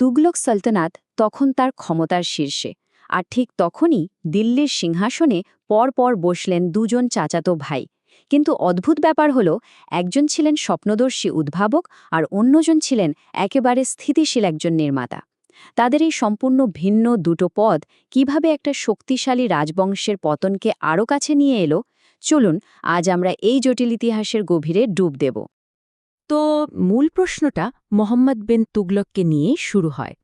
তুগলক সালতানাত তখন তার ক্ষমতার শীর্ষে, আর ঠিক তখনই দিল্লির সিংহাসনে পরপর বসলেন দুজন চাচাতো ভাই। কিন্তু অদ্ভুত ব্যাপার হল, একজন ছিলেন স্বপ্নদর্শী উদ্ভাবক আর অন্যজন ছিলেন একেবারে স্থিতিশীল একজন নির্মাতা। তাদের এই সম্পূর্ণ ভিন্ন দুটো পদ কীভাবে একটা শক্তিশালী রাজবংশের পতনকে আরও কাছে নিয়ে এলো, চলুন আজ আমরা এই জটিল ইতিহাসের গভীরে ডুব দেব। তো মূল প্রশ্নটা মোহাম্মদ বিন তুগলককে নিয়েই শুরু হয়।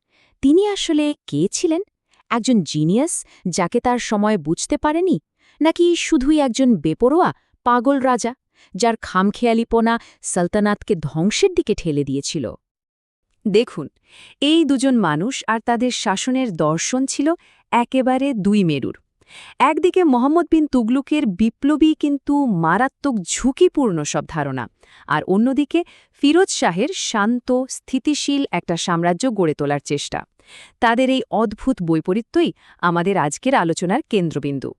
তিনি আসলে কে ছিলেন? একজন জিনিয়াস যাকে তার সময় বুঝতে পারেনি? নাকি শুধুই একজন বেপরোয়া, পাগল রাজা, যার খামখেয়ালিপনা সালতানাতকে ধ্বংসের দিকে ঠেলে দিয়েছিল? দেখুন, এই দুজন মানুষ আর তাদের শাসনের দর্শন ছিল একেবারে দুই মেরুর। একদিকে মোহাম্মদ বিন তুগলুকের বিপ্লবী কিন্তু মারাত্মক ঝুঁকিপূর্ণ সব ধারণা, আর অন্যদিকে ফিরোজ শাহের শান্ত, স্থিতিশীল একটা সাম্রাজ্য গড়ে তোলার চেষ্টা। তাদের এই অদ্ভুত বৈপরীত্যই আমাদের আজকের আলোচনার কেন্দ্রবিন্দু।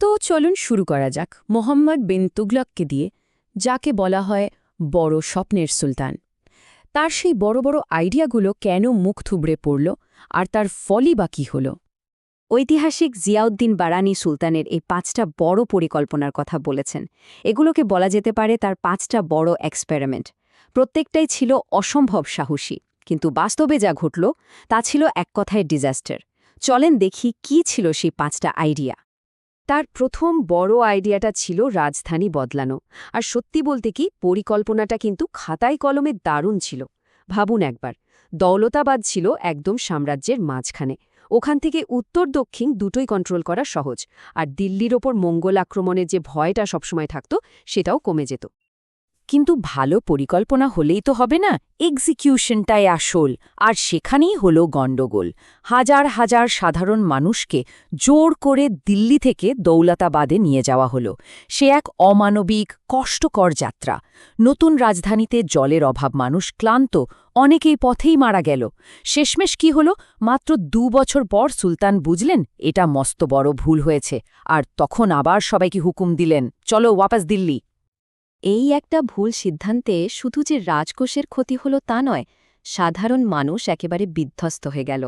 তো চলুন শুরু করা যাক মোহাম্মদ বিন তুগলককে দিয়ে, যাকে বলা হয় বড় স্বপ্নের সুলতান। তার সেই বড় বড় আইডিয়াগুলো কেন মুখ থুবড়ে পড়ল, আর তার ফলই বা কী হল? ঐতিহাসিক জিয়াউদ্দিন বারানি সুলতানের এই পাঁচটা বড় পরিকল্পনার কথা বলেছেন। এগুলোকে বলা যেতে পারে তার পাঁচটা বড় এক্সপেরিমেন্ট প্রত্যেকটাই ছিল অসম্ভব সাহসী, কিন্তু বাস্তবে যা ঘটল তা ছিল এক কথায় ডিজাস্টার চলেন দেখি কি ছিল সেই পাঁচটা আইডিয়া তার প্রথম বড় আইডিয়াটা ছিল রাজধানী বদলানো। আর সত্যি বলতে কি, পরিকল্পনাটা কিন্তু খাতায় কলমে দারুণ ছিল। ভাবুন একবার, দৌলতাবাদ ছিল একদম সাম্রাজ্যের মাঝখানে। ওখান থেকে উত্তর দক্ষিণ দুটোই কন্ট্রোল করা সহজ। আর দিল্লির ওপর মঙ্গল আক্রমণের যে ভয়টা সবসময় থাকত, সেটাও কমে যেত। কিন্তু ভালো পরিকল্পনা হলেই তো হবে না এক্সিকিউশনটাই আসল। আর সেখানেই হলো গণ্ডগোল। হাজার হাজার সাধারণ মানুষকে জোর করে দিল্লি থেকে দৌলতাবাদে নিয়ে যাওয়া হলো। সে এক অমানবিক, কষ্টকর যাত্রা। নতুন রাজধানীতে জলের অভাব, মানুষ ক্লান্ত অনেকেই পথেই মারা গেল। শেষমেশ কি হল? মাত্র দু বছর পর সুলতান বুঝলেন, এটা মস্ত বড় ভুল হয়েছে, আর তখন আবার সবাইকে হুকুম দিলেন, চলো ওয়াপাস দিল্লি। এই একটা ভুল সিদ্ধান্তে শুধু যে রাজকোষের ক্ষতি হল তা নয়, সাধারণ মানুষ একেবারে বিধ্বস্ত হয়ে গেল।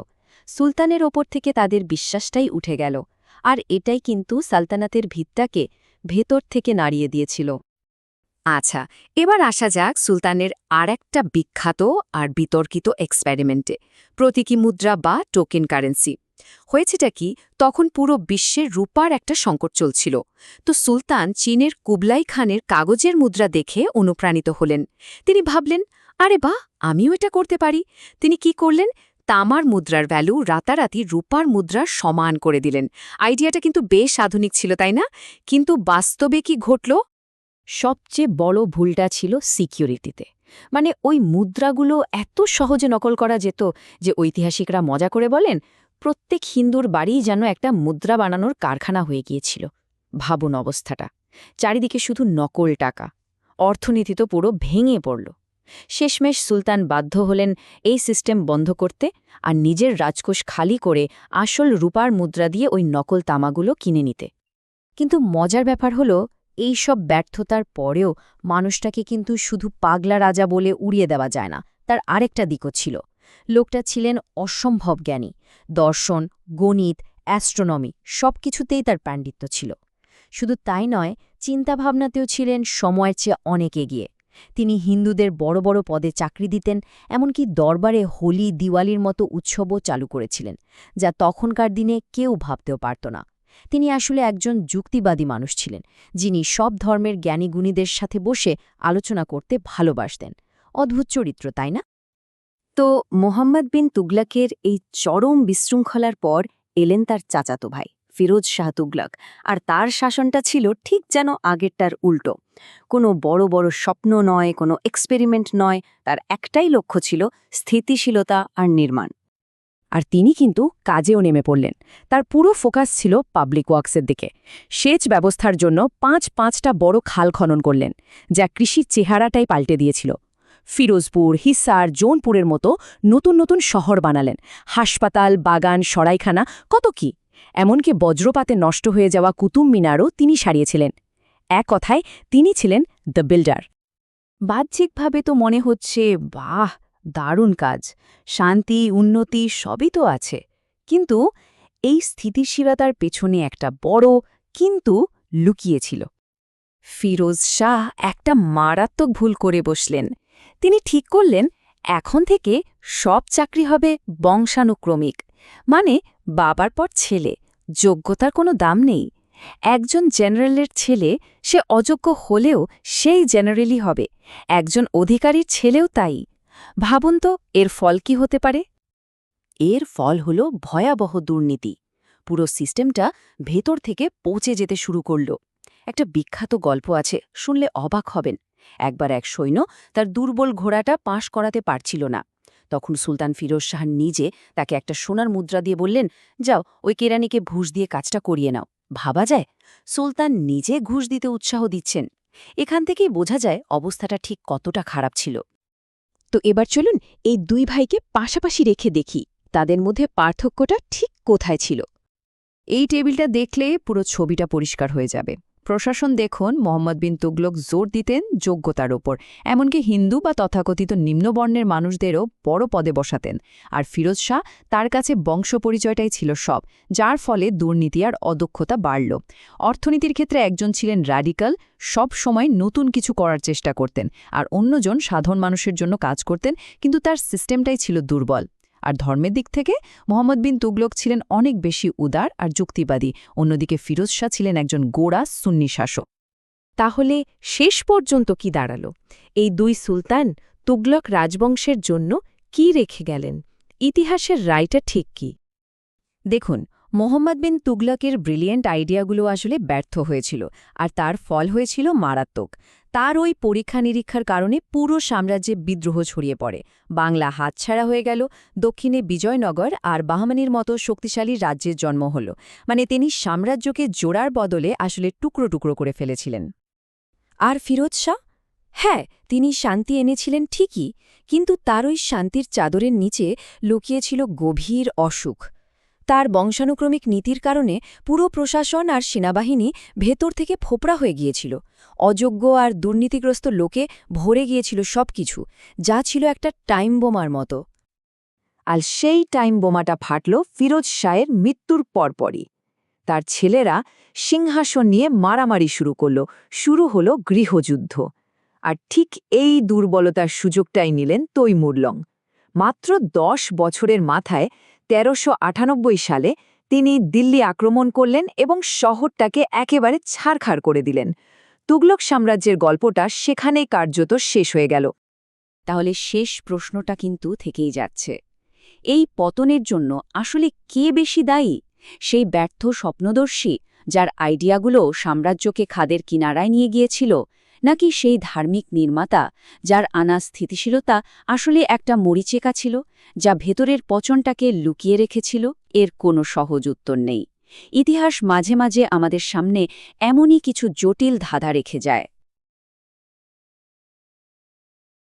সুলতানের ওপর থেকে তাদের বিশ্বাসটাই উঠে গেল, আর এটাই কিন্তু সালতানাতের ভিতটাকে ভেতর থেকে নাড়িয়ে দিয়েছিল। আচ্ছা এবার আসা যাক সুলতানের আর একটা বিখ্যাত আর বিতর্কিত এক্সপেরিমেন্টে প্রতীকী মুদ্রা বা টোকেন কারেন্সি হয়েছেটা কি, তখন পুরো বিশ্বের রূপার একটা সংকট চলছিল। তো সুলতান চীনের কুবলাই খানের কাগজের মুদ্রা দেখে অনুপ্রাণিত হলেন। তিনি ভাবলেন, আরে বাহ, আমিও এটা করতে পারি। তিনি কি করলেন, তামার মুদ্রার ভ্যালু রাতারাতি রূপার মুদ্রার সমান করে দিলেন। আইডিয়াটা কিন্তু বেশ আধুনিক ছিল, তাই না? কিন্তু বাস্তবে কি ঘটল? সবচেয়ে বড় ভুলটা ছিল সিকিউরিটিতে। মানে ওই মুদ্রাগুলো এত সহজে নকল করা যেত যে ঐতিহাসিকরা মজা করে বলেন, প্রত্যেক হিন্দুর বাড়ি যেন একটা মুদ্রা বানানোর কারখানা হয়ে গিয়েছিল। ভাবুন অবস্থাটা। চারিদিকে শুধু নকল টাকা। অর্থনীতি তো পুরো ভেঙে পড়ল। শেষমেশ সুলতান বাধ্য হলেন এই সিস্টেম বন্ধ করতে আর নিজের রাজকোষ খালি করে আসল রূপার মুদ্রা দিয়ে ওই নকল তামাগুলো কিনে নিতে। কিন্তু মজার ব্যাপার হল এই সব ব্যর্থতার পরেও মানুষটাকে কিন্তু শুধু পাগলা রাজা বলে উড়িয়ে দেওয়া যায় না, তার আরেকটা দিকও ছিল। লোকটা ছিলেন অসম্ভব জ্ঞানী, দর্শন, গণিত, অ্যাস্ট্রোনমি সব কিছুতেই তার পাণ্ডিত্য ছিল। শুধু তাই নয়, চিন্তাভাবনাতেও ছিলেন সময়ের চেয়ে অনেক এগিয়ে। তিনি হিন্দুদের বড় বড় পদে চাকরি দিতেন, এমনকি দরবারে হোলি, দিওয়ালির মতো উৎসবও চালু করেছিলেন, যা তখনকার দিনে কেউ ভাবতেও পারত না। তিনি আসলে একজন যুক্তিবাদী মানুষ ছিলেন, যিনি সব ধর্মের জ্ঞানীগুণীদের সাথে বসে আলোচনা করতে ভালোবাসতেন। অদ্ভুত চরিত্র, তাই না? তো মোহাম্মদ বিন তুগলকের এই চরম বিশৃঙ্খলার পর এলেন তার চাচাতো ভাই, ফিরোজ শাহ তুগলক, আর তার শাসনটা ছিল ঠিক যেন আগেরটার উল্টো। কোনো বড় বড় স্বপ্ন নয়, কোনো এক্সপেরিমেন্ট নয়, তার একটাই লক্ষ্য ছিল স্থিতিশীলতা আর নির্মাণ। আর তিনি কিন্তু কাজেও নেমে পড়লেন। তার পুরো ফোকাস ছিল পাবলিক ওয়ার্কসের দিকে। সেচ ব্যবস্থার জন্য পাঁচ পাঁচটা বড় খাল খনন করলেন, যা কৃষির চেহারাটাই পাল্টে দিয়েছিল। ফিরোজপুর, হিসার, জোনপুরের মতো নতুন নতুন শহর বানালেন। হাসপাতাল, বাগান, সরাইখানা, কত কি? এমনকি বজ্রপাতে নষ্ট হয়ে যাওয়া কুতুব মিনারও তিনি সারিয়েছিলেন। এক কথায়, তিনি ছিলেন দ্য বিল্ডার। বাহ্যিকভাবে তো মনে হচ্ছে, বাহ! দারুণ কাজ। শান্তি, উন্নতি সবই তো আছে। কিন্তু এই স্থিতিশীলতার পেছনে একটা বড় কিন্তু লুকিয়েছিল ফিরোজ শাহ একটা মারাত্মক ভুল করে বসলেন। তিনি ঠিক করলেন, এখন থেকে সব চাকরি হবে বংশানুক্রমিক। মানে বাবার পর ছেলে, যোগ্যতার কোনো দাম নেই। একজন জেনারেলের ছেলে, সে অযোগ্য হলেও সেই জেনারেলই হবে। একজন অধিকারীর ছেলেও তাই। ভাবুন তো, এর ফল কি হতে পারে? এর ফল হল ভয়াবহ দুর্নীতি। পুরো সিস্টেমটা ভেতর থেকে পৌঁছে যেতে শুরু করল। একটা বিখ্যাত গল্প আছে, শুনলে অবাক হবেন। একবার এক সৈন্য তার দুর্বল ঘোড়াটা পাশ করাতে পারছিল না। তখন সুলতান ফিরোজ শাহ নিজে তাকে একটা সোনার মুদ্রা দিয়ে বললেন, যাও, ওই কেরানিকে ঘুষ দিয়ে কাজটা করিয়ে নাও। ভাবা যায়, সুলতান নিজে ঘুষ দিতে উৎসাহ দিচ্ছেন। এখান থেকেই বোঝা যায়, অবস্থাটা ঠিক কতটা খারাপ ছিল। তো এবার চলুন এই দুই ভাইকে পাশাপাশি রেখে দেখি তাদের মধ্যে পার্থক্যটা ঠিক কোথায় ছিল। এই টেবিলটা দেখলে পুরো ছবিটা পরিষ্কার হয়ে যাবে। প্রশাসন দেখুন, মোহাম্মদ বিন তুগলক জোর দিতেন যোগ্যতার ওপর। এমনকি হিন্দু বা তথাকথিত নিম্নবর্ণের মানুষদেরও বড় পদে বসাতেন। আর ফিরোজ শাহ তার কাছে বংশ পরিচয়টাই ছিল সব, যার ফলে দুর্নীতি আর অদক্ষতা বাড়ল। অর্থনীতির ক্ষেত্রে একজন ছিলেন র্যাডিক্যাল সব সময় নতুন কিছু করার চেষ্টা করতেন। আর অন্যজন সাধারণ মানুষের জন্য কাজ করতেন, কিন্তু তার সিস্টেমটাই ছিল দুর্বল। আর ধর্মের দিক থেকে, মোহাম্মদ বিন তুগলক ছিলেন অনেক বেশি উদার আর যুক্তিবাদী। অন্যদিকে ফিরোজ শাহ ছিলেন একজন গোড়া সুন্নি শাসক। তাহলে শেষ পর্যন্ত কি দাঁড়াল? এই দুই সুলতান তুগলক রাজবংশের জন্য কি রেখে গেলেন? ইতিহাসের রায়টা ঠিক কি? দেখুন মোহাম্মদ বিন তুগলকের ব্রিলিয়েন্ট আইডিয়াগুলো আসলে ব্যর্থ হয়েছিল, আর তার ফল হয়েছিল মারাত্মক। তার ওই পরীক্ষা নিরীক্ষার কারণে পুরো সাম্রাজ্যে বিদ্রোহ ছড়িয়ে পড়ে। বাংলা হাতছাড়া হয়ে গেল, দক্ষিণে বিজয়নগর আর বাহমানির মতো শক্তিশালী রাজ্যের জন্ম হল। মানে তিনি সাম্রাজ্যকে জোড়ার বদলে আসলে টুকরো টুকরো করে ফেলেছিলেন। আর ফিরোজ শাহ? হ্যাঁ তিনি শান্তি এনেছিলেন ঠিকই, কিন্তু তার ওই শান্তির চাদরের নিচে লুকিয়েছিল গভীর অসুখ। তার বংশানুক্রমিক নীতির কারণে পুরো প্রশাসন আর সেনাবাহিনী ভেতর থেকে ফোপড়া হয়ে গিয়েছিল। অযোগ্য আর দুর্নীতিগ্রস্ত লোকে ভরে গিয়েছিল সবকিছু, যা ছিল একটা টাইম বোমার মতো। আর সেই টাইম বোমাটা ফাটল ফিরোজ শাহের মৃত্যুর পরপরই। তার ছেলেরা সিংহাসন নিয়ে মারামারি শুরু করল, শুরু হল গৃহযুদ্ধ। আর ঠিক এই দুর্বলতার সুযোগটাই নিলেন তৈমুরলং। মাত্র দশ বছরের মাথায় তেরোশো সালে তিনি দিল্লি আক্রমণ করলেন এবং শহরটাকে একেবারে ছাড়খাড় করে দিলেন। তুগলক সাম্রাজ্যের গল্পটা সেখানেই কার্যত শেষ হয়ে গেল। তাহলে শেষ প্রশ্নটা কিন্তু থেকেই যাচ্ছে। এই পতনের জন্য আসলে কে বেশি দায়ী? সেই ব্যর্থ স্বপ্নদর্শী, যার আইডিয়াগুলো সাম্রাজ্যকে খাদের কিনারায় নিয়ে গিয়েছিল নাকি সেই ধার্মিক নির্মাতা যার আনা স্থিতিশীলতা আসলে একটা মরিচেকা ছিল, যা ভেতরের পচনটাকে লুকিয়ে রেখেছিল, এর কোনো সহজ উত্তর নেই। ইতিহাস মাঝে মাঝে আমাদের সামনে এমনই কিছু জটিল ধাঁধা রেখে যায়।